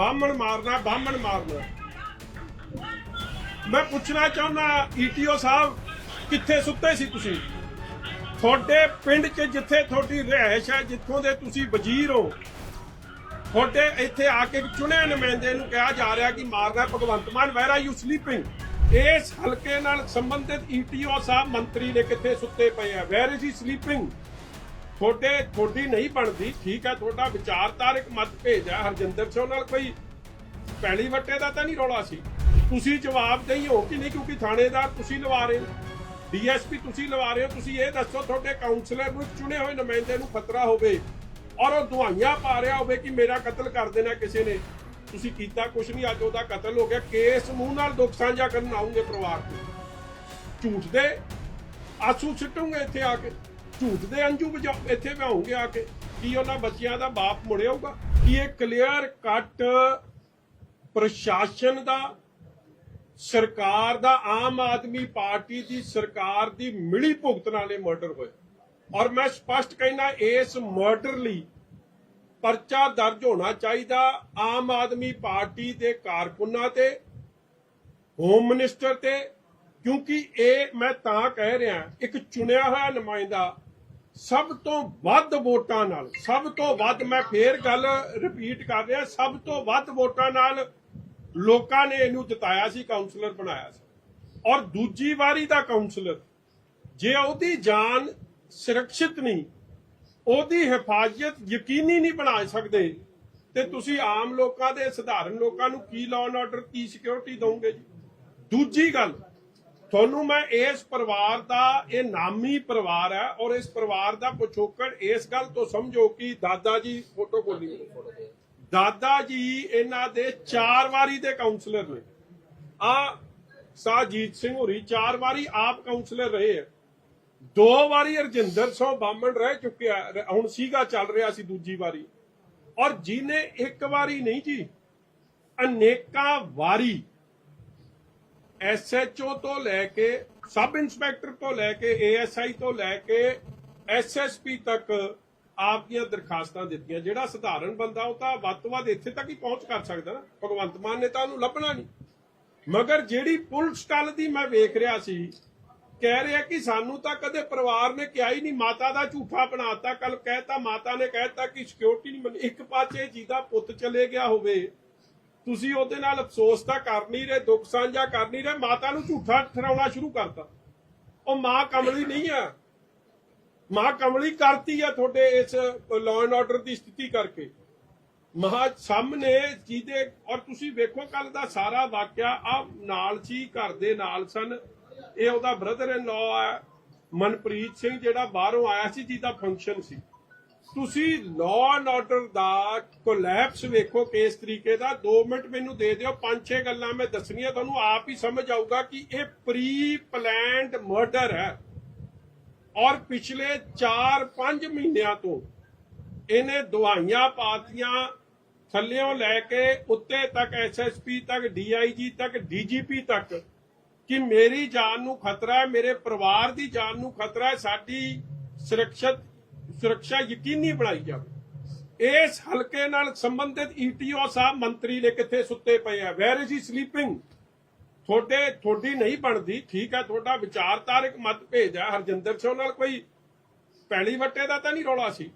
ਬਾਹਮਣ ਮਾਰਨਾ ਬਾਹਮਣ ਮਾਰਨਾ। ਮੈਂ ਪੁੱਛਣਾ ਚਾਹੁੰਦਾ ਈਟੀਓ ਸਾਹਿਬ, ਕਿੱਥੇ ਸੁੱਤੇ ਸੀ ਤੁਸੀਂ? ਤੁਹਾਡੇ ਪਿੰਡ 'ਚ ਜਿੱਥੇ ਤੁਹਾਡੀ ਰਿਹਾਇਸ਼ ਹੈ, ਜਿੱਥੋਂ ਦੇ ਤੁਸੀਂ ਵਜ਼ੀਰ ਹੋ, ਤੁਹਾਡੇ ਇੱਥੇ ਆ ਕੇ ਚੁਣੇ ਨੁਮਾਇੰਦੇ ਨੂੰ ਕਿਹਾ ਜਾ ਰਿਹਾ ਕਿ ਮਾਰਨਾ ਭਗਵੰਤ ਮਾਨ ਵੈਰ ਆਰ ਯੂ ਸਲੀਪਿੰਗ ਇਸ ਹਲਕੇ ਨਾਲ ਸੰਬੰਧਿਤ ਈਟੀਓ ਸਾਹਿਬ ਮੰਤਰੀ ਨੇ ਕਿੱਥੇ ਸੁੱਤੇ ਪਏ ਆ? ਵੈਰ ਇਜ਼ ਹੀ ਸਲੀਪਿੰਗ ਤੁਹਾਡੇ, ਤੁਹਾਡੀ ਨਹੀਂ ਬਣਦੀ, ਠੀਕ ਹੈ ਤੁਹਾਡਾ ਵਿਚਾਰਧਾਰਕ ਮਤਭੇਦ ਹੈ ਹਰਜਿੰਦਰ ਸਿੰਘ ਨਾਲ ਕੋਈ ਪਹਿਲੀ ਵੱਟੇ ਦਾ ਤਾਂ ਨਹੀਂ ਰੌਲਾ ਸੀ। ਤੁਸੀਂ ਜਵਾਬ ਦੇਈ ਹੋ ਕਿ ਨਹੀਂ, ਕਿਉਂਕਿ ਥਾਣੇਦਾਰ ਤੁਸੀਂ ਲਵਾ ਰਹੇ ਹੋ। ਡੀਐਸਪੀ ਤੁਸੀਂ ਲਵਾ ਰਹੇ ਹੋ, ਤੁਸੀਂ ਇਹ ਦੱਸੋ ਤੁਹਾਡੇ ਕਾਉਂਸਲਰ ਨੂੰ ਚੁਣੇ ਹੋਏ ਨੁਮਾਇੰਦੇ ਨੂੰ ਖਤਰਾ ਹੋਵੇ ਔਰ ਉਹ ਦੁਹਾਈਆਂ ਪਾ ਰਿਹਾ ਹੋਵੇ ਕਿ ਮੇਰਾ ਕਤਲ ਕਰ ਦੇਣਾ ਕਿਸੇ ਨੇ। ਤੁਸੀਂ ਕੀਤਾ ਕੁਛ ਨਹੀਂ, ਅੱਜ ਉਹਦਾ ਕਤਲ ਹੋ ਗਿਆ। ਕੇਸ ਮੂੰਹ ਨਾਲ ਦੁੱਖ ਸਾਂਝਾ ਕਰਨ ਆਉਂਗੇ ਪਰਿਵਾਰ ਨੂੰ ਝੂਠ ਦੇ ਆਸੂ ਸਿੱਟੂਗੇ ਇੱਥੇ ਆ ਕੇ। ਝੂਠ ਦੇ ਅੰਜੂ ਵਜਾ ਇੱਥੇ ਵਹਾਉਂਗੇ ਆ ਕੇ। ਕੀ ਉਹਨਾਂ ਬੱਚਿਆਂ ਦਾ ਬਾਪ ਮੁੜਿਆਊਗਾ ਕੀ ਇਹ ਕਲੀਅਰ ਕੱਟ ਪ੍ਰਸ਼ਾਸਨ ਦਾ, ਸਰਕਾਰ ਦਾ, ਆਮ ਆਦਮੀ ਪਾਰਟੀ ਦੀ ਸਰਕਾਰ ਦੀ ਮਿਲੀ ਭੁਗਤ ਨਾਲੇ ਮਰਡਰ ਹੋਇਆ। ਔਰ ਮੈਂ ਸਪਸ਼ਟ ਕਹਿਣਾ ਇਸ ਮਰਡਰ ਲਈ ਪਰਚਾ ਦਰਜ ਹੋਣਾ ਚਾਹੀਦਾ ਆਮ ਆਦਮੀ ਪਾਰਟੀ ਦੇ ਕਾਰਕੁਨਾਂ ਤੇ ਹੋਮ ਮਿਨਿਸਟਰ ਤੇ, ਕਿਉਂਕਿ ਇਹ ਮੈਂ ਤਾਂ ਕਹਿ ਰਿਹਾ, ਇੱਕ ਚੁਣਿਆ ਹੋਇਆ ਨੁਮਾਇੰਦਾ ਸਭ ਤੋਂ ਵੱਧ ਵੋਟਾਂ ਨਾਲ, ਸਭ ਤੋਂ ਵੱਧ ਮੈਂ ਫੇਰ ਗੱਲ ਰਿਪੀਟ ਕਰ ਰਿਹਾ, ਸਭ ਤੋਂ ਵੱਧ ਵੋਟਾਂ ਨਾਲ ਲੋਕਾਂ ਨੇ ਇਹਨੂੰ ਜਿਤਾਇਆ ਸੀ ਕਾਉਂਸਲਰ ਬਣਾਇਆ ਸੀ। ਔਰ ਦੂਜੀ ਵਾਰੀ ਦਾ ਕਾਉਂਸਲਰ ਜੇ ਉਹਦੀ ਜਾਨ ਸੁਰੱਖਿਅਤ ਨਹੀਂ, ਉਹਦੀ ਹਿਫਾਜ਼ਤ ਯਕੀਨੀ ਨਹੀਂ ਬਣਾ ਸਕਦੇ, ਤੇ ਤੁਸੀਂ ਆਮ ਲੋਕਾਂ ਦੇ, ਸਧਾਰਨ ਲੋਕਾਂ ਨੂੰ ਕੀ ਲਾਅ ਐਂਡ ਆਰਡਰ ਕੀ ਸਿਕਿਉਰਿਟੀ ਦੋਗੇ ਜੀ? ਦੂਜੀ ਗੱਲ ਤੁਹਾਨੂੰ ਮੈਂ ਇਸ ਪਰਿਵਾਰ ਦਾ, ਇਹ ਨਾਮੀ ਪਰਿਵਾਰ ਹੈ ਔਰ ਇਸ ਪਰਿਵਾਰ ਦਾ ਪਿਛੋਕੜ ਇਸ ਗੱਲ ਤੋਂ ਸਮਝੋ ਕਿ ਦਾਦਾ ਜੀ ਫੋਟੋ ਕੋਲੀ ਦਾਦਾ ਜੀ ਇਹਨਾਂ ਦੇ ਚਾਰ ਵਾਰੀ ਦੇ ਕਾਉਂਸਲਰ ਨੇ। ਆ ਸਾਜੀਤ ਸਿੰਘ ਹੋਰੀ ਚਾਰ ਵਾਰੀ ਆਪ ਕਾਉਂਸਲਰ ਰਹੇ ਆ। ਦੋ ਵਾਰੀ ਰਜਿੰਦਰ ਸਿੰਘ ਬਾਮਣ ਰਹਿ ਚੁੱਕਿਆ ਹੁਣ ਸੀਗਾ ਚੱਲ ਰਿਹਾ ਸੀ ਦੂਜੀ ਵਾਰੀ। ਔਰ ਜਿਹਨੇ ਇੱਕ ਵਾਰੀ ਨਹੀਂ ਜੀ, ਅਨੇਕਾਂ ਵਾਰੀ ਐਸਐਚਓ ਤੋਂ ਲੈ ਕੇ ਸਬ ਇੰਸਪੈਕਟਰ ਤੋਂ ਲੈ ਕੇ ਏਐਸਆਈ ਤੋਂ ਲੈ ਕੇ ਐਸਐਸਪੀ ਤੱਕ ਆਪ ਦੀਆਂ ਦਰਖਾਸਤਾਂ ਦਿੱਤੀਆਂ। ਜਿਹੜਾ ਸਧਾਰਨ ਬੰਦਾ, ਉਹ ਤਾਂ ਵੱਧ ਤੋਂ ਵੱਧ ਇੱਥੇ ਤੱਕ ਹੀ ਪਹੁੰਚ ਕਰ ਸਕਦਾ ਨਾ। ਭਗਵੰਤ ਮਾਨ ਨੇ ਤਾਂ ਉਹਨੂੰ ਲੱਭਣਾ ਨਹੀਂ। ਮਗਰ ਜਿਹੜੀ ਪੁਲਿਸ ਕੱਲ ਦੀ ਮੈਂ ਵੇਖ ਰਿਹਾ ਸੀ, ਕਹਿ ਰਿਹਾ ਕਿ ਸਾਨੂੰ ਤਾਂ ਕਦੇ ਪਰਿਵਾਰ ਨੇ ਕਿਹਾ ਹੀ ਨਹੀਂ, ਮਾਤਾ ਦਾ ਝੂਠਾ ਬਣਾਤਾ ਕੱਲ ਕਹਿਤਾ, ਮਾਤਾ ਨੇ ਕਹਿਤਾ ਕਿ ਸਿਕਿਉਰਿਟੀ ਨਹੀਂ ਬਣੀ। ਇੱਕ ਪਾਸੇ ਜਿਹਦਾ ਪੁੱਤ ਚਲੇ ਗਿਆ ਹੋਵੇ ਤੁਸੀਂ ਉਹਦੇ ਨਾਲ ਅਫਸੋਸ ਤਾਂ ਕਰ ਨਹੀਂ ਰਹੇ, ਦੁੱਖ ਸਾਂਝਾ ਕਰ ਨਹੀਂ ਰਹੇ, ਮਾਤਾ ਨੂੰ ਝੂਠਾ ਠਰਾਉਣਾ ਸ਼ੁਰੂ ਕਰਤਾ। ਉਹ ਮਾਂ ਕਮਲੀ ਨਹੀਂ ਆ। ਮਾਂ ਕਮਲੀ ਕਰਤੀ ਆ ਤੁਹਾਡੇ ਇਸ ਲਾਅ ਐਂਡ ਆਰਡਰ ਦੀ ਸਥਿਤੀ ਕਰਕੇ। ਮਹਾ ਸਾਹਮਣੇ ਜਿਹਦੇ ਔਰ ਤੁਸੀਂ ਵੇਖੋ ਕੱਲ ਦਾ ਸਾਰਾ ਵਾਕਿਆ, ਆ ਨਾਲ ਸੀ, ਘਰ ਦੇ ਨਾਲ ਸਨ। ਇਹ ਉਹਦਾ ਬ੍ਰਦਰ ਇਨ ਲਾਅ ਹੈ ਮਨਪ੍ਰੀਤ ਸਿੰਘ ਜਿਹੜਾ ਬਾਹਰੋਂ ਆਇਆ ਸੀ ਜਿਹਦਾ ਫੰਕਸ਼ਨ ਸੀ। ਤੁਸੀਂ ਲਾਅ ਐਂਡ ਆਰਡਰ ਦਾ ਕੋਲੈਪਸ ਵੇਖੋ ਕਿਸ ਤਰੀਕੇ ਦਾ। 2 ਮਿੰਟ ਮੈਨੂੰ ਦੇ ਦਿਓ, ਪੰਜ ਛੇ ਗੱਲਾਂ ਮੈਂ ਦੱਸਣੀਆਂ, ਤੁਹਾਨੂੰ ਆਪ ਹੀ ਸਮਝ ਆਊਗਾ ਕਿ ਇਹ ਪ੍ਰੀ ਪਲਾਨਡ ਮਰਡਰ ਹੈ। ਔਰ ਪਿਛਲੇ 4-5 ਮਹੀਨਿਆਂ ਤੋਂ ਇਹਨੇ ਦਵਾਈਆਂ ਪਾਤੀਆਂ, ਥੱਲਿਓਂ ਲੈ ਕੇ ਉੱਤੇ ਤੱਕ ਐਸਐਸਪੀ ਤੱਕ ਡੀਆਈਜੀ ਤੱਕ ਡੀਜੀਪੀ ਤੱਕ ਕਿ ਮੇਰੀ ਜਾਨ ਨੂੰ ਖਤਰਾ ਹੈ, ਮੇਰੇ ਪਰਿਵਾਰ ਦੀ ਜਾਨ ਨੂੰ ਖਤਰਾ ਹੈ, ਸਾਡੀ ਸੁਰੱਖਿਅਤ ਸੁਰੱਖਿਆ ਯਕੀਨੀ ਬਣਾਈ ਜਾਵੇ। ਇਸ ਹਲਕੇ ਨਾਲ ਸੰਬੰਧਿਤ ਈਟੀਓ ਸਾਹਿਬ ਮੰਤਰੀ ਨੇ ਕਿੱਥੇ ਸੁੱਤੇ ਪਏ ਆ? ਵੈਰ ਇਜ਼ ਹੀ ਸਲੀਪਿੰਗ ਤੁਹਾਡੇ, ਤੁਹਾਡੀ ਨਹੀਂ ਬਣਦੀ, ਠੀਕ ਹੈ ਤੁਹਾਡਾ ਵਿਚਾਰਧਾਰਕ ਮਤਭੇਦ ਹੈ ਹਰਜਿੰਦਰ ਸਿੰਘ ਨਾਲ ਕੋਈ ਪਹਿਲੀ ਵੱਟੇ ਦਾ ਤਾਂ ਨਹੀਂ ਰੌਲਾ ਸੀ?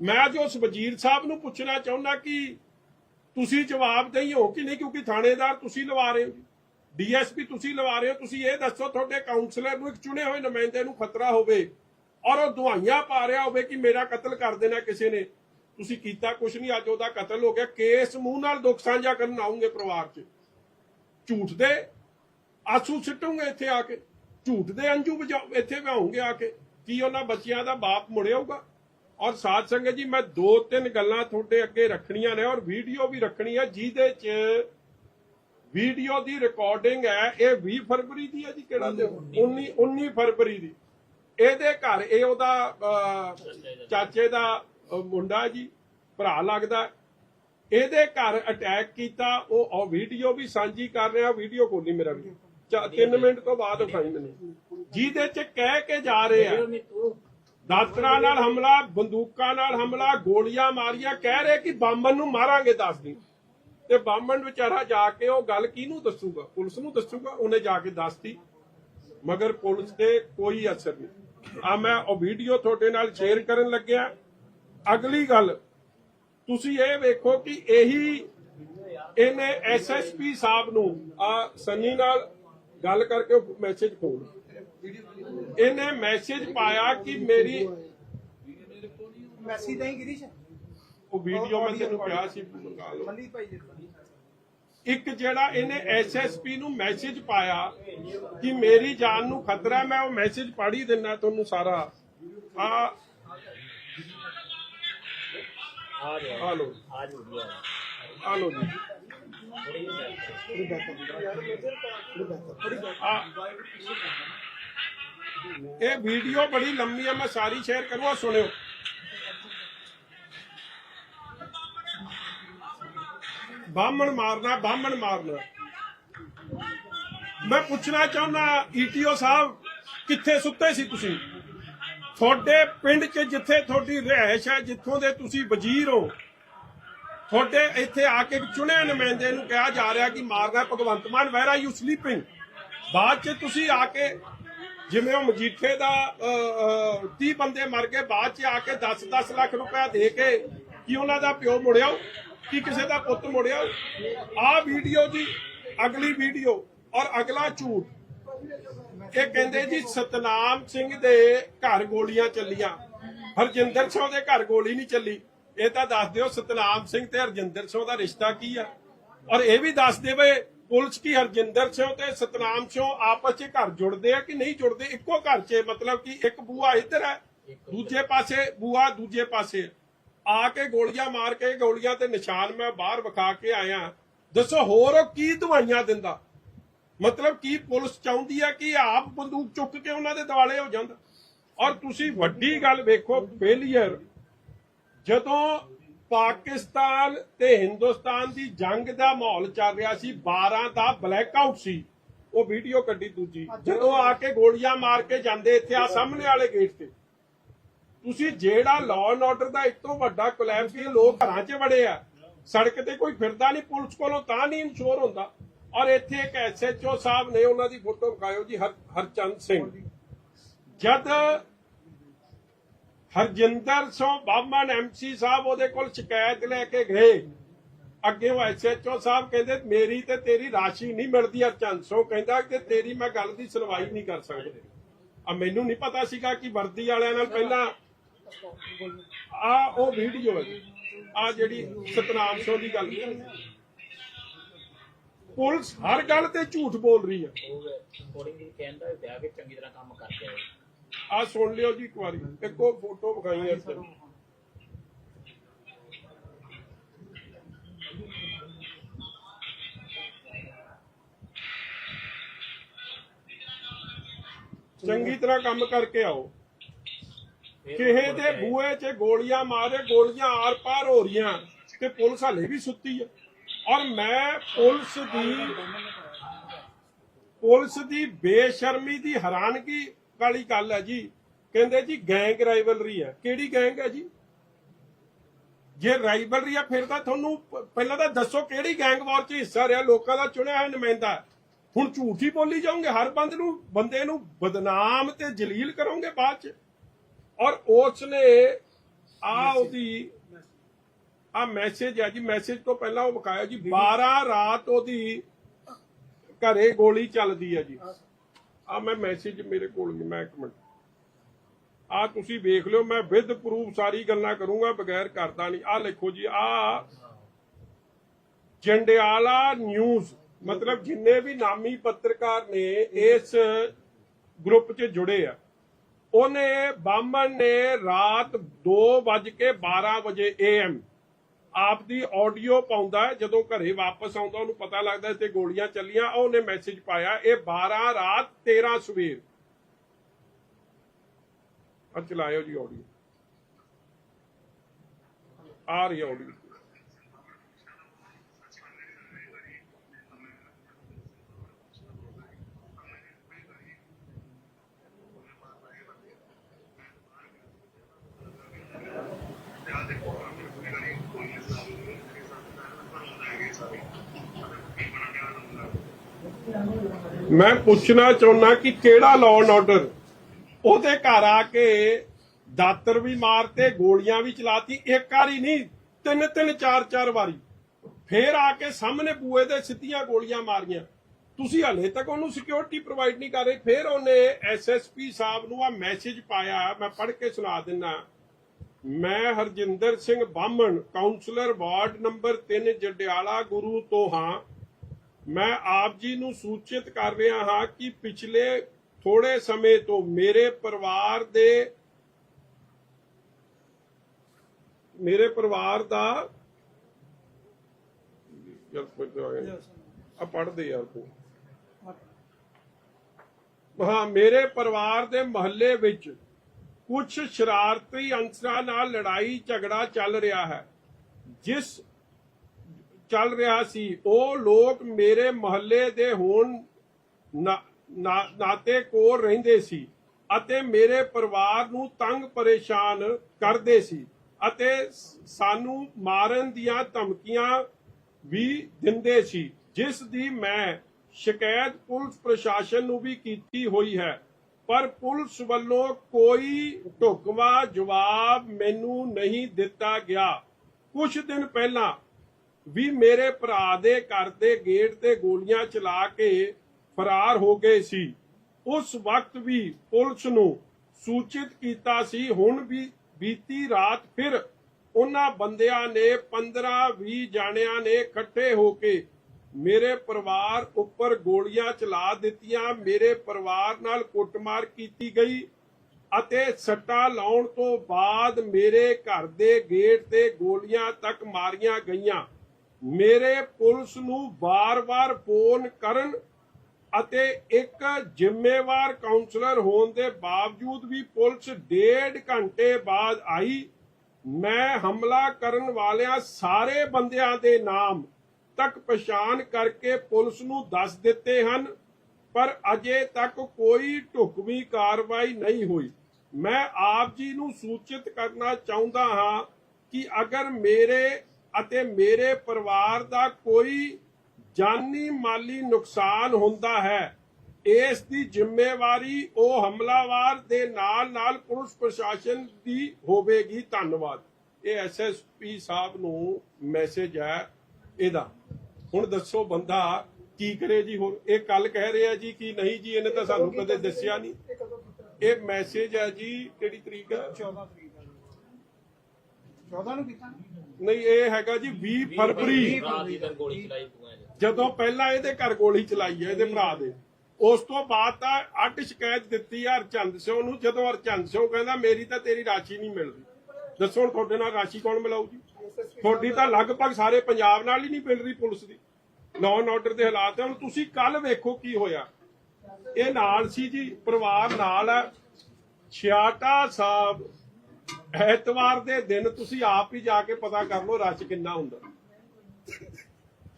ਮੈਂ ਜੋ ਉਸ ਵਜ਼ੀਰ ਸਾਹਿਬ ਨੂੰ ਪੁੱਛਣਾ ਚਾਹੁੰਦਾ ਕਿ ਤੁਸੀਂ ਜਵਾਬ ਦੇਈ ਹੋ ਕਿ ਨਹੀਂ? ਕਿਉਂਕਿ ਥਾਣੇਦਾਰ ਤੁਸੀਂ ਲਵਾ ਰਹੇ ਹੋ ਡੀਐਸਪੀ ਤੁਸੀਂ ਲਵਾ ਰਹੇ ਹੋ। ਤੁਸੀਂ ਇਹ ਦੱਸੋ, ਤੁਹਾਡੇ ਕਾਉਂਸਲਰ ਨੂੰ ਇੱਕ ਚੁਣੇ ਹੋਏ ਨੁਮਾਇੰਦੇ ਨੂੰ ਖਤਰਾ ਹੋਵੇ। ਔਰ ਉਹ ਦੁਹਾਈਆਂ ਪਾ ਰਿਹਾ ਹੋਵੇ ਕਿ ਮੇਰਾ ਕਤਲ ਕਰ ਦੇਣਾ ਕਿਸੇ ਨੇ। ਤੁਸੀਂ ਕੀਤਾ ਕੁਛ ਨਹੀਂ ਅੱਜ ਉਹਦਾ ਕਤਲ ਹੋ ਗਿਆ। ਕੇਸ ਮੂੰਹ ਨਾਲ ਦੁੱਖ ਸਾਂਝਾ ਕਰਨ ਆਉਂਗੇ ਪਰਿਵਾਰ 'ਚ। ਝੂਠ ਦੇ ਆਸੂ ਸਿੱਟੂਗੇ ਇੱਥੇ ਆ ਕੇ। ਝੂਠ ਦੇ ਅੰਜੂ ਵਜਾ ਇੱਥੇ ਵਹਾਉਂਗੇ ਆ ਕੇ। ਕੀ ਉਹਨਾਂ ਬੱਚਿਆਂ ਦਾ ਬਾਪ ਮੁੜਿਆਊਗਾ ਔਰ ਸਾਧ ਸੰਗਤ ਜੀ ਮੈਂ ਦੋ ਤਿੰਨ ਗੱਲਾਂ ਤੁਹਾਡੇ ਅੱਗੇ ਰੱਖਣੀਆਂ ਨੇ ਔਰ ਵੀਡੀਓ ਵੀ ਰੱਖਣੀ ਹੈ ਜਿਹਦੇ 'ਚ ਵੀਡੀਓ ਦੀ ਰਿਕਾਰਡਿੰਗ ਹੈ। ਇਹ 20 ਫਰਵਰੀ ਦੀ ਹੈ ਜੀ ਕਿਹੜਾ ਦਿਨ? 19 19 ਫਰਵਰੀ ਦੀ। ਇਹਦੇ ਘਰ, ਇਹ ਉਹਦਾ ਚਾਚੇ ਦਾ ਮੁੰਡਾ ਜੀ, ਭਰਾ ਲੱਗਦਾ। ਇਹਦੇ ਘਰ ਅਟੈਕ ਕੀਤਾ, ਉਹ ਵੀਡੀਓ ਵੀ ਸਾਂਝੀ ਕਰ ਰਿਹਾ ਵੀਡੀਓ ਖੋਲੀ ਮੇਰਾ ਵੀ 3 ਮਿੰਟ ਤੋਂ ਬਾਅਦ ਉਠਾਈ ਮੈਨੂੰ। ਜਿਹਦੇ ਚ ਕਹਿ ਕੇ ਜਾ ਰਹੇ ਆ, ਦਾਤਰਾਂ ਨਾਲ ਹਮਲਾ, ਬੰਦੂਕਾਂ ਨਾਲ ਹਮਲਾ, ਗੋਲੀਆਂ ਮਾਰੀਆਂ, ਕਹਿ ਰਹੇ ਕਿ ਬਾਮਨ ਨੂੰ ਮਾਰਾਂਗੇ ਦੱਸ ਦਿਨ। ਤੇ ਬਾਮਨ ਵਿਚਾਰਾ ਜਾ ਕੇ ਉਹ ਗੱਲ ਕਿਹਨੂੰ ਦੱਸੂਗਾ? ਪੁਲਿਸ ਨੂੰ ਦੱਸੂਗਾ? ਉਹਨੇ ਜਾ ਕੇ ਦੱਸਤੀ। ਮਗਰ ਪੁਲਿਸ ਤੇ ਕੋਈ ਅਸਰ ਨਹੀਂ। ਆ ਮੈਂ ਉਹ ਵੀਡੀਓ ਤੁਹਾਡੇ ਨਾਲ ਸ਼ੇਅਰ ਕਰਨ ਲੱਗਿਆ। ਅਗਲੀ ਗੱਲ ਤੁਸੀਂ ਇਹ ਵੇਖੋ ਕਿ ਇਹੀ ਇਹਨੇ ਐਸਐਸਪੀ ਸਾਹਿਬ ਨੂੰ ਆ ਸੰਨੀ ਨਾਲ ਗੱਲ ਕਰਕੇ ਮੈਸੇਜ ਖੋਲ ਇਹਨੇ ਮੈਸੇਜ ਪਾਇਆ ਕਿ ਮੇਰੀ ਮੈਸੀ ਨਹੀਂ ਗਿਰੀਸ਼? ਉਹ ਵੀਡੀਓ ਮੈਂ ਤੈਨੂੰ ਕਿਹਾ ਸੀ ਮੰਗਾ ਲਓ। ਮੱਲੀ ਭਾਈ ਜੀ ਇੱਕ ਜਿਹੜਾ ਇਹਨੇ ਐਸਐਸਪੀ ਨੂੰ ਮੈਸੇਜ ਪਾਇਆ ਕਿ ਮੇਰੀ ਜਾਨ ਨੂੰ ਖਤਰਾ ਮੈਂ ਉਹ ਮੈਸੇਜ ਪੜ੍ਹ ਹੀ ਦਿੰਨਾ ਤੁਹਾਨੂੰ ਸਾਰਾ। ਆ ਆ ਗਿਆ ਲੋ ਆ। ਜੂਗੀ ਆ ਲੋ ਜੀ ਇਹ ਵੀਡੀਓ ਬੜੀ ਲੰਮੀ ਹੈ ਮੈਂ ਸਾਰੀ ਸ਼ੇਅਰ ਕਰੂੰਗਾ ਸੁਣਿਓ। ਬਾਹਮਣ ਮਾਰਨਾ ਬਾਹਮਣ ਮਾਰਨਾ। ਮੈਂ ਪੁੱਛਣਾ ਚਾਹੁੰਦਾ ਈਟੀਓ ਸਾਹਿਬ, ਕਿੱਥੇ ਸੁੱਤੇ ਸੀ ਤੁਸੀਂ? ਤੁਹਾਡੇ ਪਿੰਡ 'ਚ ਜਿੱਥੇ ਤੁਹਾਡੀ ਰਿਹਾਇਸ਼ ਹੈ, ਜਿੱਥੋਂ ਦੇ ਤੁਸੀਂ ਵਜ਼ੀਰ ਹੋ, ਤੁਹਾਡੇ ਇੱਥੇ ਆ ਕੇ ਚੁਣੇ ਨੁਮਾਇੰਦੇ ਨੂੰ ਕਿਹਾ ਜਾ ਰਿਹਾ ਕਿ ਮਾਰਨਾ ਭਗਵੰਤ ਮਾਨ ਵੈਰ ਆਰ ਯੂ ਸਲੀਪਿੰਗ ਬਾਅਦ ਚ ਤੁਸੀਂ ਆ ਕੇ, ਜਿਵੇਂ ਉਹ ਮਜੀਠੇ ਦਾ 30 ਬੰਦੇ ਮਰ ਗਏ, ਬਾਅਦ ਚ ਆ ਕੇ 10-10 ਲੱਖ ਰੁਪਇਆ ਦੇ ਕੇ, ਕਿ ਉਹਨਾਂ ਦਾ ਪਿਓ ਮੁੜਿਆ? ਕੀ ਕਿਸੇ ਦਾ ਪੁੱਤ ਮੁੜਿਆ, ਆਹ ਵੀਡੀਓ ਜੀ, ਅਗਲੀ ਵੀਡੀਓ ਔਰ ਅਗਲਾ ਝੂਠ। ਇਹ ਕਹਿੰਦੇ ਜੀ, ਸਤਨਾਮ ਸਿੰਘ ਦੇ ਘਰ ਗੋਲੀਆਂ ਚੱਲੀਆਂ। ਹਰਜਿੰਦਰ ਸਿੰਘ ਦੇ ਘਰ ਗੋਲੀ ਨਹੀਂ ਚੱਲੀ। ਇਹ ਤਾਂ ਦੱਸ ਦਿਓ, ਸਤਨਾਮ ਸਿੰਘ ਤੇ ਹਰਜਿੰਦਰ ਸਿੰਘ ਦਾ ਰਿਸ਼ਤਾ ਕੀ ਆ? ਔਰ ਇਹ ਵੀ ਦੱਸ ਦੇਵੇ, ਪੁਲਿਸ ਕੀ ਹਰਜਿੰਦਰ ਸਿੰਘ ਤੇ ਸਤਨਾਮ ਸਿੰਘ ਆਪਸ 'ਚ ਘਰ ਜੁੜਦੇ ਆ ਕਿ ਨਹੀਂ ਜੁੜਦੇ? ਇੱਕੋ ਘਰ 'ਚ, ਮਤਲਬ ਕਿ ਇੱਕ ਬੂਆ ਇੱਧਰ ਹੈ, ਦੂਜੇ ਪਾਸੇ ਬੂਆ ਦੂਜੇ ਪਾਸੇ। ਆ ਕੇ ਗੋਲੀਆਂ ਮਾਰ ਕੇ ਗੋਲੀਆਂ ਤੇ ਨਿਸ਼ਾਨ ਮੈਂ ਬਾਹਰ ਵਿਖਾ ਕੇ ਆਇਆ। ਦੱਸੋ, ਹੋਰ ਉਹ ਕੀ ਦਵਾਈਆਂ ਦਿੰਦਾ? ਮਤਲਬ ਕੀ ਪੁਲਿਸ ਚਾਹੁੰਦੀ ਹੈ ਕਿ ਆਪ ਬੰਦੂਕ ਚੁੱਕ ਕੇ ਉਹਨਾਂ ਦੇ ਦਿਵਾਲੇ ਹੋ ਜਾਂਦਾ? ਔਰ ਤੁਸੀਂ ਵੱਡੀ ਗੱਲ ਵੇਖੋ ਫੇਲੀਅਰ ਜਦੋਂ ਪਾਕਿਸਤਾਨ ਤੇ ਹਿੰਦੁਸਤਾਨ ਦੀ ਜੰਗ ਦਾ ਮਾਹੌਲ ਚੱਲ ਰਿਹਾ ਸੀ 12 ਦਾ ਬਲੈਕ ਆਊਟ ਸੀ। ਉਹ ਵੀਡੀਓ ਕੱਢੀ ਦੂਜੀ। ਜਦੋਂ ਆ ਕੇ ਗੋਲੀਆਂ ਮਾਰ ਕੇ ਜਾਂਦੇ ਇੱਥੇ ਆ ਸਾਹਮਣੇ ਵਾਲੇ ਗੇਟ ਤੇ। ਤੁਸੀਂ ਜਿਹੜਾ ਲਾਅ ਐਂਡ ਆਰਡਰ ਦਾ ਇੱਕ ਤੋਂ ਵੱਡਾ ਕੋਲੈਪਸ ਕੀ ਲੋਕ ਘਰਾਂ 'ਚ ਵੜੇ ਆ। ਸੜਕ ਤੇ ਕੋਈ ਫਿਰਦਾ ਨਹੀਂ, ਪੁਲਿਸ ਕੋਲੋਂ ਤਾਂ ਨਹੀਂ ਇਨਸ਼ੋਰ ਹੁੰਦਾ। ਔਰ ਇੱਥੇ ਇੱਕ ਐਸਐਚਓ ਸਾਹਿਬ ਨੇ ਉਹਨਾਂ ਦੀ ਫੋਟੋ ਵਿਖਾਇਓ ਜੀ ਹਰਚੰਦ ਸਿੰਘ। ਜਦ ਹਰਜਿੰਦਰ ਸਿੰਘ ਬਾਮਨ ਐਮਸੀ ਸਾਹਿਬ ਉਹਦੇ ਕੋਲ ਸ਼ਿਕਾਇਤ ਲੈ ਕੇ ਗਏ, ਅੱਗੇ ਉਹ ਐਸਐਚਓ ਸਾਹਿਬ ਕਹਿੰਦੇ, ਮੇਰੀ ਤੇ ਤੇਰੀ ਰਾਸ਼ੀ ਨਹੀਂ ਮਿਲਦੀ। ਹਰਚੰਦ ਸਿੰਘ ਕਹਿੰਦਾ ਕਿ ਤੇਰੀ ਮੈਂ ਗੱਲ ਦੀ ਸੁਣਵਾਈ ਨਹੀਂ ਕਰ ਸਕਦਾ। ਆ ਮੈਨੂੰ ਨਹੀਂ ਪਤਾ ਸੀਗਾ ਕਿ ਵਰਦੀ ਵਾਲਿਆਂ ਨਾਲ ਪਹਿਲਾਂ ਆ ਉਹ ਵੀਡੀਓ ਹੈ ਆ ਜਿਹੜੀ ਸਤਨਾਮ ਸਿੰਘ ਦੀ ਗੱਲ ਪੁਲਿਸ ਹਰ ਗੱਲ ਤੇ ਝੂਠ ਬੋਲ ਰਹੀ ਹੈ। ਉਹ ਰਿਕਾਰਡਿੰਗ ਦੀ ਕਹਿੰਦਾ ਵਿਆਹ ਕੇ ਚੰਗੀ ਤਰ੍ਹਾਂ ਕੰਮ ਕਰਕੇ ਆਏ। ਆ ਸੁਣ ਲਿਓ ਜੀ ਇੱਕ ਵਾਰੀ ਇੱਕੋ ਫੋਟੋ ਵਿਖਾਈ ਹੈ ਇੱਥੇ ਚੰਗੀ ਤਰ੍ਹਾਂ ਕੰਮ ਕਰਕੇ ਆਓ। ਕਿਸੇ ਦੇ ਬੂਹੇ 'ਚ ਗੋਲੀਆਂ ਮਾਰੇ ਗੋਲੀਆਂ ਆਰ ਪਾਰ ਹੋ ਰਹੀਆਂ ਤੇ ਪੁਲਿਸ ਹਲੇ ਵੀ ਸੁੱਤੀ ਹੈ ਔਰ ਮੈਂ ਪੁਲਿਸ ਦੀ ਪੁਲਿਸ ਦੀ ਬੇਸ਼ਰਮੀ ਦੀ ਹੈਰਾਨਗੀ ਵਾਲੀ ਗੱਲ ਹੈ ਜੀ। ਕਹਿੰਦੇ ਜੀ ਗੈਂਗ ਰਾਈਵਲਰੀ ਹੈ ਕਿਹੜੀ ਗੈਂਗ ਹੈ ਜੀ? ਜੇ ਰਾਈਵਲਰੀ ਆ ਫਿਰ ਤਾਂ ਤੁਹਾਨੂੰ ਪਹਿਲਾਂ ਤਾਂ ਦੱਸੋ ਕਿਹੜੀ ਗੈਂਗ ਵਾਰ 'ਚ ਹਿੱਸਾ ਰਿਹਾ ਲੋਕਾਂ ਦਾ ਚੁਣਿਆ ਹੋਇਆ ਨੁਮਾਇੰਦਾ। ਹੁਣ ਝੂਠ ਬੋਲੀ ਜਾਓਗੇ ਹਰ ਬੰਦ ਨੂੰ ਬੰਦੇ ਨੂੰ ਬਦਨਾਮ ਤੇ ਜਲੀਲ ਕਰੋਗੇ ਬਾਅਦ 'ਚ। ਔਰ ਉਸ ਨੇ ਆ ਉਹਦੀ ਆ ਮੈਸੇਜ ਹੈ ਜੀ। ਮੈਸੇਜ ਤੋਂ ਪਹਿਲਾਂ ਉਹ ਬਕਾਇਆ ਜੀ 12 ਰਾਤ ਉਹਦੀ ਘਰੇ ਗੋਲੀ ਚੱਲਦੀ ਹੈ ਜੀ। ਆ ਮੈਂ ਮੈਸੇਜ ਮੇਰੇ ਕੋਲ ਨਹੀਂ ਮੈਂ ਇੱਕ ਮਿੰਟ। ਆ ਤੁਸੀਂ ਵੇਖ ਲਿਓ ਮੈਂ ਵਿਦ ਪ੍ਰੂਫ ਸਾਰੀ ਗੱਲਾਂ ਕਰੂੰਗਾ ਬਗੈਰ ਕਰਦਾ ਨਹੀਂ। ਆ ਲਿਖੋ ਜੀ ਆ ਜੰਡਿਆਲਾ ਨਿਊਜ਼ ਮਤਲਬ ਜਿੰਨੇ ਵੀ ਨਾਮੀ ਪੱਤਰਕਾਰ ਨੇ ਇਸ ਗਰੁੱਪ 'ਚ ਜੁੜੇ ਆ। ਉਹਨੇ ਬਾਮਨ ਨੇ ਰਾਤ 2:12 ਵਜੇ ਏਐਮ ਆਪ ਦੀ ਆਡੀਓ ਪਾਉਂਦਾ ਹੈ, ਜਦੋਂ ਘਰੇ ਵਾਪਸ ਆਉਂਦਾ ਉਹਨੂੰ ਪਤਾ ਲੱਗਦਾ ਤੇ ਗੋਲੀਆਂ ਚੱਲੀਆਂ ਆਹ ਉਹਨੇ ਮੈਸੇਜ ਪਾਇਆ ਇਹ 12 ਰਾਤ 13 ਸਵੇਰ। ਆ ਚਲਾਇਓ ਜੀ ਆਡੀਓ ਆ ਰਹੀ ਆਡੀਓ ਮੈਂ ਪੁੱਛਣਾ ਚਾਹੁੰਦਾ ਕਿ ਕਿਹੜਾ ਲਾਅ ਐਂਡ ਆਰਡਰ ਉਹਦੇ ਘਰ ਆ ਕੇ ਦਾਤਰ ਵੀ ਮਾਰਤੇ, ਗੋਲੀਆਂ ਵੀ ਚਲਾਤੀ, ਇੱਕ ਵਾਰੀ ਨਹੀਂ, ਤਿੰਨ ਤਿੰਨ, ਚਾਰ ਚਾਰ ਵਾਰੀ। ਫੇਰ ਆ ਕੇ ਸਾਹਮਣੇ ਬੂਏ ਦੇ ਸਿੱਧੀਆਂ ਗੋਲੀਆਂ ਮਾਰੀਆਂ। ਤੁਸੀਂ ਹਲੇ ਤੱਕ ਉਹਨੂੰ ਸਿਕਿਉਰਿਟੀ ਪ੍ਰੋਵਾਈਡ ਨਹੀਂ ਕਰ ਰਹੇ। ਫਿਰ ਉਹਨੇ ਐਸਐਸਪੀ ਸਾਹਿਬ ਨੂੰ ਆ ਮੈਸੇਜ ਪਾਇਆ। ਮੈਂ ਪੜ੍ਹ ਕੇ ਸੁਣਾ ਦਿੰਨਾ। ਮੈਂ Harjinder Singh Bahman councillor ward number 3 Jandiala, Guru ਤੋਂ ਹਾਂ ਮੈਂ ਆਪ ਜੀ ਨੂੰ ਸੂਚਿਤ ਕਰ ਰਿਹਾ ਹਾਂ ਕਿ ਪਿਛਲੇ ਥੋੜੇ ਸਮੇਂ ਤੋਂ ਮੇਰੇ ਪਰਿਵਾਰ ਦੇ ਮੇਰੇ ਪਰਿਵਾਰ ਦਾ ਯਾਰ ਆ ਪੜਦੇ ਯਾਰ ਤੂੰ। ਹਾਂ ਮੇਰੇ ਪਰਿਵਾਰ ਦੇ ਮਹੱਲੇ ਵਿੱਚ ਕੁਝ ਸ਼ਰਾਰਤੀ ਅੰਸਰਾਂ ਨਾਲ ਲੜਾਈ ਝਗੜਾ ਚੱਲ ਰਿਹਾ ਹੈ ਜਿਸ ਚੱਲ ਰਿਹਾ ਸੀ। ਉਹ ਲੋਕ ਮੇਰੇ ਮਹੱਲੇ ਦੇ ਹੋਣ ਨਾਤੇ ਕੋਲ ਰਹਿੰਦੇ ਸੀ ਅਤੇ ਮੇਰੇ ਪਰਿਵਾਰ ਨੂੰ ਤੰਗ ਪਰੇਸ਼ਾਨ ਕਰਦੇ ਸੀ ਅਤੇ ਸ- ਸਾਨੂੰ ਮਾਰਨ ਦੀਆਂ ਧਮਕੀਆਂ ਵੀ ਦਿੰਦੇ ਸੀ, ਜਿਸ ਦੀ ਮੈਂ ਸ਼ਿਕਾਇਤ ਪੁਲਿਸ ਪ੍ਰਸ਼ਾਸਨ ਨੂੰ ਵੀ ਕੀਤੀ ਹੋਈ ਹੈ। ਪਰ ਪੁਲਿਸ ਵੱਲੋਂ ਕੋਈ ਢੁਕਵਾਂ ਜਵਾਬ ਮੈਨੂੰ ਨਹੀਂ ਦਿੱਤਾ ਗਿਆ। ਕੁਝ ਦਿਨ ਪਹਿਲਾਂ ਵੀ ਮੇਰੇ ਭਰਾ ਦੇ ਘਰ ਦੇ ਗੇਟ ਤੇ ਗੋਲੀਆਂ ਚਲਾ ਕੇ ਫਰਾਰ ਹੋ ਗਏ ਸੀ। ਉਸ ਵਕਤ ਵੀ ਪੁਲਿਸ ਨੂੰ ਸੂਚਿਤ ਕੀਤਾ ਸੀ, ਹੁਣ ਵੀ ਬੀਤੀ ਰਾਤ ਫਿਰ ਉਹਨਾਂ ਬੰਦਿਆਂ ਨੇ 15-20 ਜਾਣਿਆਂ ਨੇ ਇਕੱਠੇ ਹੋ ਕੇ ਮੇਰੇ ਪਰਿਵਾਰ ਉੱਪਰ ਗੋਲੀਆਂ ਚਲਾ ਦਿੱਤੀਆਂ। ਮੇਰੇ ਪਰਿਵਾਰ ਨਾਲ ਕੁੱਟਮਾਰ ਕੀਤੀ ਗਈ ਅਤੇ ਸੱਟਾ ਲਾਉਣ ਤੋਂ ਬਾਅਦ ਮੇਰੇ ਘਰ ਦੇ ਗੇਟ ਤੇ ਗੋਲੀਆਂ ਤੱਕ ਮਾਰੀਆਂ ਗਈਆਂ। ਮੇਰੇ ਪੁਲਿਸ ਨੂੰ ਬਾਰ ਬਾਰ ਫੋਨ ਕਰਨ ਅਤੇ ਇੱਕ ਜ਼ਿੰਮੇਵਾਰ ਕਾਉਂਸਲਰ ਹੋਣ ਦੇ ਬਾਵਜੂਦ ਵੀ ਪੁਲਿਸ ਡੇਢ ਘੰਟੇ ਬਾਅਦ ਆਈ, ਮੈਂ ਹਮਲਾ ਕਰਨ ਵਾਲਿਆਂ ਸਾਰੇ ਬੰਦਿਆਂ ਦੇ ਨਾਮ ਤੱਕ ਪਛਾਣ ਕਰਕੇ ਪੁਲਿਸ ਨੂੰ ਦੱਸ ਦਿੱਤੇ ਹਨ, ਪਰ ਅਜੇ ਤੱਕ ਕੋਈ ਢੁਕਵੀਂ ਕਾਰਵਾਈ ਨਹੀਂ ਹੋਈ। ਮੈਂ ਆਪ ਜੀ ਨੂੰ ਸੂਚਿਤ ਕਰਨਾ ਚਾਹੁੰਦਾ ਹਾਂ ਕਿ ਅਗਰ ਮੇਰੇ ਅਤੇ ਮੇਰੇ ਪਰਿਵਾਰ ਦਾ ਕੋਈ ਜਾਨੀ ਮਾਲੀ ਨੁਕਸਾਨ ਹੁੰਦਾ ਹੈ। ਇਸ ਦੀ ਜ਼ਿੰਮੇਵਾਰੀ ਉਹ ਹਮਲਾਵਾਰ ਦੇ ਨਾਲ ਨਾਲ ਪੁਲਿਸ ਪ੍ਰਸ਼ਾਸਨ ਦੀ ਹੋਵੇਗੀ। ਧੰਨਵਾਦ। ਇਹ ਐਸਐਸਪੀ ਸਾਹਿਬ ਨੂੰ ਮੈਸੇਜ ਹੈ ਇਹਦਾ। ਹੁਣ ਦੱਸੋ ਬੰਦਾ ਕੀ ਕਰੇ ਜੀ? ਹੋਰ ਇਹ ਕੱਲ ਕਹਿ ਰਿਹਾ ਜੀ ਕਿ ਨਹੀਂ ਜੀ, ਇਹਨੇ ਤਾਂ ਸਾਨੂੰ ਕਦੇ ਦੱਸਿਆ ਨਹੀਂ। ਇਹ ਮੈਸੇਜ ਹੈ ਜੀ, ਕਿਹੜੀ ਤਰੀਕ ਹੈ? 14 ਤਰੀਕ 14 ਨੂੰ ਕੀਤਾ ਨਹੀਂ ਇਹ ਹੈਗਾ ਜੀ 20 ਫਰਵਰੀ। ਗੋਲੀ ਚਲਾਈ ਪੂਆ ਜਦੋਂ ਪਹਿਲਾਂ ਇਹਦੇ ਘਰ ਗੋਲੀ ਚਲਾਈ ਹੈ ਇਹਦੇ ਭਰਾ ਦੇ। ਉਸ ਤੋਂ ਬਾਅਦ ਤਾਂ ਅੱਡ ਸ਼ਿਕਾਇਤ ਦਿੱਤੀ ਆ ਹਰਚੰਦ ਸਿੰਘ ਨੂੰ। ਜਦੋਂ ਹਰਚੰਦ ਸਿੰਘ ਕਹਿੰਦਾ ਮੇਰੀ ਤਾਂ ਤੇਰੀ ਰਾਸ਼ੀ ਨਹੀਂ ਮਿਲਦੀ। ਦੱਸੋ ਹੁਣ ਤੁਹਾਡੇ ਨਾਲ ਰਾਸ਼ੀ ਕੌਣ ਮਿਲਾਊ ਜੀ? ਤੁਹਾਡੀ ਤਾਂ ਲਗਭਗ ਸਾਰੇ ਪੰਜਾਬ ਨਾਲ ਹੀ ਨਹੀਂ ਮਿਲ ਰਹੀ ਪੁਲਿਸ ਦੀ। ਲਾਅ ਐਂਡ ਆਰਡਰ ਦੇ ਹਾਲਾਤ ਹੈ ਹੁਣ ਤੁਸੀਂ ਕੱਲ ਵੇਖੋ ਕੀ ਹੋਇਆ। ਇਹ ਨਾਲ ਸੀ ਜੀ ਪਰਿਵਾਰ ਨਾਲ ਹੈ ਛਿਆਟਾ ਸਾਹਿਬ ਐਤਵਾਰ ਦੇ ਦਿਨ ਤੁਸੀਂ ਆਪ ਹੀ ਜਾ ਕੇ ਪਤਾ ਕਰ ਲਓ ਰਸ਼ ਕਿੰਨਾ ਹੁੰਦਾ।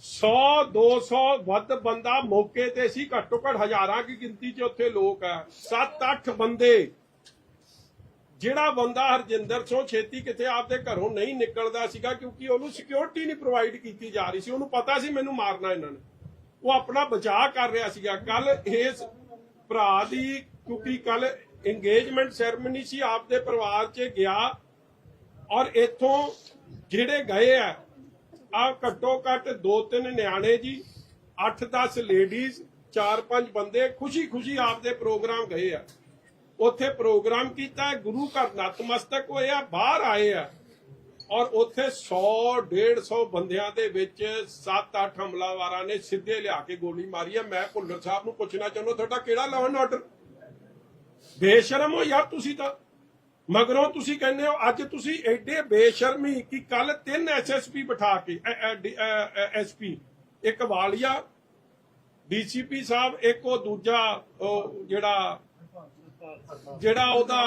100 200 ਵੱਧ ਬੰਦਾ ਮੌਕੇ ਤੇ ਸੀ ਘੱਟੋ ਘੱਟ ਹਜ਼ਾਰਾਂ ਦੀ ਗਿਣਤੀ 'ਚ ਉੱਥੇ ਲੋਕ ਆ। 7-8 ਬੰਦੇ। ਜਿਹੜਾ ਬੰਦਾ ਹਰਜਿੰਦਰ ਸਿੰਘ ਛੇਤੀ ਕਿਤੇ ਆਪਦੇ ਘਰੋਂ ਨਹੀਂ ਨਿਕਲਦਾ ਸੀਗਾ ਕਿਉਂਕਿ ਉਹਨੂੰ ਸਿਕਿਉਰਿਟੀ ਨਹੀਂ ਪ੍ਰੋਵਾਈਡ ਕੀਤੀ ਜਾ ਰਹੀ ਸੀ। ਉਹਨੂੰ ਪਤਾ ਸੀ ਮੈਨੂੰ ਮਾਰਨਾ ਇਹਨਾਂ ਨੇ। ਉਹ ਆਪਣਾ ਬਚਾਅ ਕਰ ਰਿਹਾ ਸੀਗਾ। ਕੱਲ ਇਸ ਭਰਾ ਦੀ, ਕਿਉਂਕਿ ਕੱਲ ਇੰਗੇਜਮੈਂਟ ਸੈਰੇਮਨੀ ਸੀ, ਆਪਦੇ ਪਰਿਵਾਰ 'ਚ ਗਿਆ ਔਰ ਇੱਥੋਂ ਜਿਹੜੇ ਗਏ ਆ ਆ ਘੱਟੋ ਘੱਟ ਦੋ ਤਿੰਨ ਨਿਆਣੇ ਜੀ 8-10 ਲੇਡੀਜ਼ 4-5 ਬੰਦੇ ਖੁਸ਼ੀ-ਖੁਸ਼ੀ ਆਪਦੇ ਪ੍ਰੋਗਰਾਮ ਗਏ ਆ। ਉੱਥੇ ਪ੍ਰੋਗਰਾਮ ਕੀਤਾ, ਗੁਰੂ ਘਰ ਨਤਮਸਤਕ ਹੋਏ ਆ, ਬਾਹਰ ਆਏ ਆ ਔਰ ਉੱਥੇ 100 150 ਬੰਦਿਆਂ ਦੇ ਵਿੱਚ 7-8 ਹਮਲਾਵਾਰਾਂ ਨੇ ਸਿੱਧੇ ਲਿਆ ਕੇ ਗੋਲੀ ਮਾਰੀ ਆ। ਮੈਂ ਭੁੱਲਰ ਸਾਹਿਬ ਨੂੰ ਪੁੱਛਣਾ ਚਾਹੁੰਦਾ, ਤੁਹਾਡਾ ਕਿਹੜਾ ਲਾਅ ਐਂਡ ਆਰਡਰ ਬੇਸ਼ਰਮ ਹੋ ਯਾਰ ਤੁਸੀਂ ਤਾਂ। ਮਗਰੋਂ ਤੁਸੀਂ ਕਹਿੰਦੇ ਹੋ ਅੱਜ ਤੁਸੀਂ ਐਡੇ ਬੇਸ਼ਰਮੀ ਕਿ ਕੱਲ ਤਿੰਨ ਐਸਐਸਪੀ ਬਿਠਾ ਕੇ ਐਸਪੀ ਇੱਕ ਵਾਲੀਆ ਡੀਸੀਪੀ ਸਾਹਿਬ ਇੱਕ ਉਹ ਦੂਜਾ ਉਹ ਜਿਹੜਾ ਜਿਹੜਾ ਉਹਦਾ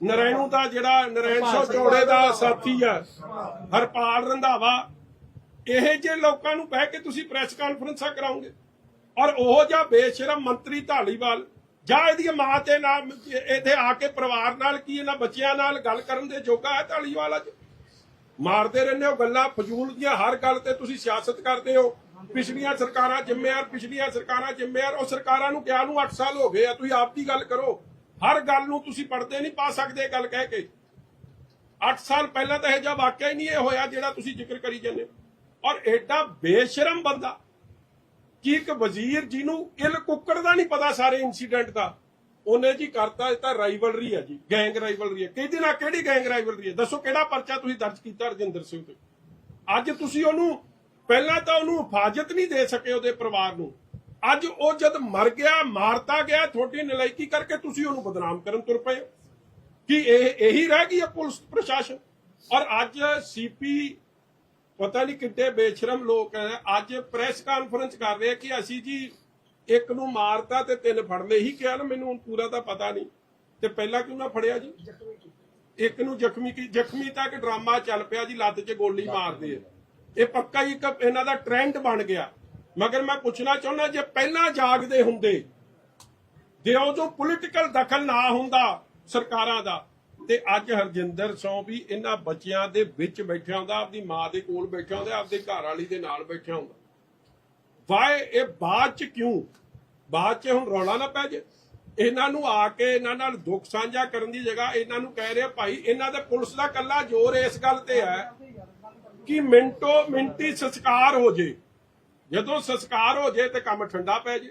ਨਰੈਣੂ ਦਾ ਜਿਹੜਾ ਨਰੈਣ ਸੋ ਚੋੜੇ ਦਾ ਸਾਥੀ ਆ ਹਰਪਾਲ ਰੰਧਾਵਾ। ਇਹ ਜੇ ਲੋਕਾਂ ਨੂੰ ਬਹਿ ਕੇ ਤੁਸੀਂ ਪ੍ਰੈਸ ਕਾਨਫਰੰਸਾਂ ਕਰਾਉਂਗੇ ਔਰ ਉਹ ਜਿਹਾ ਬੇਸ਼ਰਮ ਮੰਤਰੀ ਢਾਲੀਵਾਲ ਜਾਂ ਇਹਦੀ ਮਾਂ ਤੇ ਨਾਲ ਇੱਥੇ ਆ ਕੇ ਪਰਿਵਾਰ ਨਾਲ ਕੀ ਇਹਨਾਂ ਬੱਚਿਆਂ ਨਾਲ ਗੱਲ ਕਰਨ ਦੇ ਜੋਗਾ ਹੈ ਢਾਲੀਵਾਲ ਅੱਜ ਮਾਰਦੇ ਰਹਿੰਦੇ ਹੋ, ਗੱਲਾਂ ਫਜ਼ੂਲ ਦੀਆਂ, ਹਰ ਗੱਲ ਤੇ ਤੁਸੀਂ ਸਿਆਸਤ ਕਰਦੇ ਹੋ। ਪਿਛਲੀਆਂ ਸਰਕਾਰਾਂ ਜ਼ਿੰਮੇਵਾਰ, ਪਿਛਲੀਆਂ ਸਰਕਾਰਾਂ ਜ਼ਿੰਮੇਵਾਰ, ਉਹ ਸਰਕਾਰਾਂ ਨੂੰ ਕਿਹਾ ਨੂੰ 8 ਸਾਲ ਹੋ ਗਏ ਆ, ਤੁਸੀਂ ਆਪ ਦੀ ਗੱਲ ਕਰੋ। ਹਰ ਗੱਲ ਨੂੰ ਤੁਸੀਂ ਪੜਦੇ ਨਹੀਂ ਪਾ ਸਕਦੇ ਗੱਲ ਕਹਿ ਕੇ। 8 ਸਾਲ ਪਹਿਲਾਂ ਤਾਂ ਇਹ ਜਿਹਾ ਵਾਕਿਆ ਹੀ ਨਹੀਂ ਇਹ ਹੋਇਆ ਜਿਹੜਾ ਤੁਸੀਂ ਜ਼ਿਕਰ ਕਰੀ ਜਾਂਦੇ ਹੋ। ਔਰ ਐਡਾ ਬੇਸ਼ਰਮ ਬੰਦਾ ਕਿ ਇੱਕ ਵਜ਼ੀਰ ਜਿਹਨੂੰ ਕਿਲ ਕੁੱਕੜ ਦਾ ਨਹੀਂ ਪਤਾ ਸਾਰੇ ਇਨਸੀਡੈਂਟ ਦਾ, ਉਹਨੇ ਜੀ ਕਰਤਾ ਇਹ ਤਾਂ ਰਾਈਵਲਰੀ ਹੈ ਜੀ ਗੈਂਗ ਰਾਈਵਲਰੀ ਹੈ ਕਿਹਦੀ ਨਾਲ ਕਿਹੜੀ ਗੈਂਗ ਰਾਈਵਲਰੀ ਹੈ ਦੱਸੋ ਕਿਹੜਾ ਪਰਚਾ ਤੁਸੀਂ ਦਰਜ ਕੀਤਾ ਰਜਿੰਦਰ ਸਿੰਘ ਤੇ? ਅੱਜ ਤੁਸੀਂ ਉਹਨੂੰ, ਪਹਿਲਾਂ ਤਾਂ ਉਹਨੂੰ ਹਿਫਾਜ਼ਤ ਨਹੀਂ ਦੇ ਸਕੇ ਉਹਦੇ ਪਰਿਵਾਰ ਨੂੰ। ਅੱਜ ਉਹ ਜਦ ਮਰ ਗਿਆ, ਮਾਰਤਾ ਗਿਆ, ਤੁਹਾਡੀ ਨਲਾਇਕੀ ਕਰਕੇ ਤੁਸੀਂ ਉਹਨੂੰ ਬਦਨਾਮ ਕਰਨ ਤੁਰ ਪਏ ਹੋ। ਕਿ ਇਹ ਇਹੀ ਰਹਿ ਗਈ ਹੈ ਪੁਲਿਸ ਪ੍ਰਸ਼ਾਸਨ? ਔਰ ਅੱਜ ਸੀਪੀ ਪਤਾ ਨਹੀਂ ਕਿੰਨੇ ਬੇਸ਼ਰਮ ਲੋਕ ਹੈ ਅੱਜ ਪ੍ਰੈਸ ਕਾਨਫਰੰਸ ਕਰ ਰਹੇ ਕਿ ਅਸੀਂ ਜੀ ਇੱਕ ਨੂੰ ਮਾਰਤਾ ਤੇ ਤਿੰਨ ਫੜ ਲਏ ਹੀ ਕਿਹਾ ਨਾ ਮੈਨੂੰ ਪੂਰਾ ਤਾਂ ਪਤਾ ਨਹੀਂ। ਤੇ ਪਹਿਲਾਂ ਕਿਉਂ ਨਾ ਫੜਿਆ ਜੀ? ਇੱਕ ਨੂੰ ਜ਼ਖਮੀ ਕੀ ਜ਼ਖਮੀ ਤੱਕ ਡਰਾਮਾ ਚੱਲ ਪਿਆ ਜੀ ਲੱਤ 'ਚ ਗੋਲੀ ਮਾਰਦੇ ਆ। ਇਹ ਪੱਕਾ ਹੀ ਇੱਕ ਇਹਨਾਂ ਦਾ ਟ੍ਰੈਂਡ ਬਣ ਗਿਆ। ਮਗਰ ਮੈਂ ਪੁੱਛਣਾ ਚਾਹੁੰਦਾ ਜੇ ਪਹਿਲਾਂ ਜਾਗਦੇ ਹੁੰਦੇ ਜੇ ਉਹ ਜੋ ਪੋਲੀਟੀਕਲ ਦਖਲ ਨਾ ਹੁੰਦਾ ਸਰਕਾਰਾਂ ਦਾ ਤੇ ਅੱਜ ਹਰਜਿੰਦਰ ਸੌ ਵੀ ਇਹਨਾਂ ਬੱਚਿਆਂ ਦੇ ਵਿੱਚ ਬੈਠਿਆ ਹੁੰਦਾ, ਆਪਦੀ ਮਾਂ ਦੇ ਕੋਲ ਬੈਠਿਆ ਹੁੰਦਾ, ਆਪਦੇ ਘਰ ਵਾਲੀ ਦੇ ਨਾਲ ਬੈਠਿਆ ਹੁੰਦਾ। ਵਾਏ, ਇਹ ਬਾਅਦ ਚ ਕਿਉਂ? ਬਾਅਦ ਚ ਹੁਣ ਰੌਲਾ ਨਾ ਪੈ ਜੇ। ਇਹਨਾਂ ਨੂੰ ਆ ਕੇ ਇਹਨਾਂ ਨਾਲ ਦੁੱਖ ਸਾਂਝਾ ਕਰਨ ਦੀ ਜਗ੍ਹਾ ਇਹਨਾਂ ਨੂੰ ਕਹਿ ਰਿਹਾ, ਭਾਈ, ਇਹਨਾਂ ਦੇ ਪੁਲਿਸ ਦਾ ਕੱਲਾ ਜ਼ੋਰ ਇਸ ਗੱਲ ਤੇ ਹੈ ਕਿ ਮਿੰਟੋ ਮਿੰਟੀ ਸੰਸਕਾਰ ਹੋ ਜੇ। ਜਦੋਂ ਸੰਸਕਾਰ ਹੋ ਜੇ ਤੇ ਕੰਮ ਠੰਡਾ ਪੈ ਜੇ।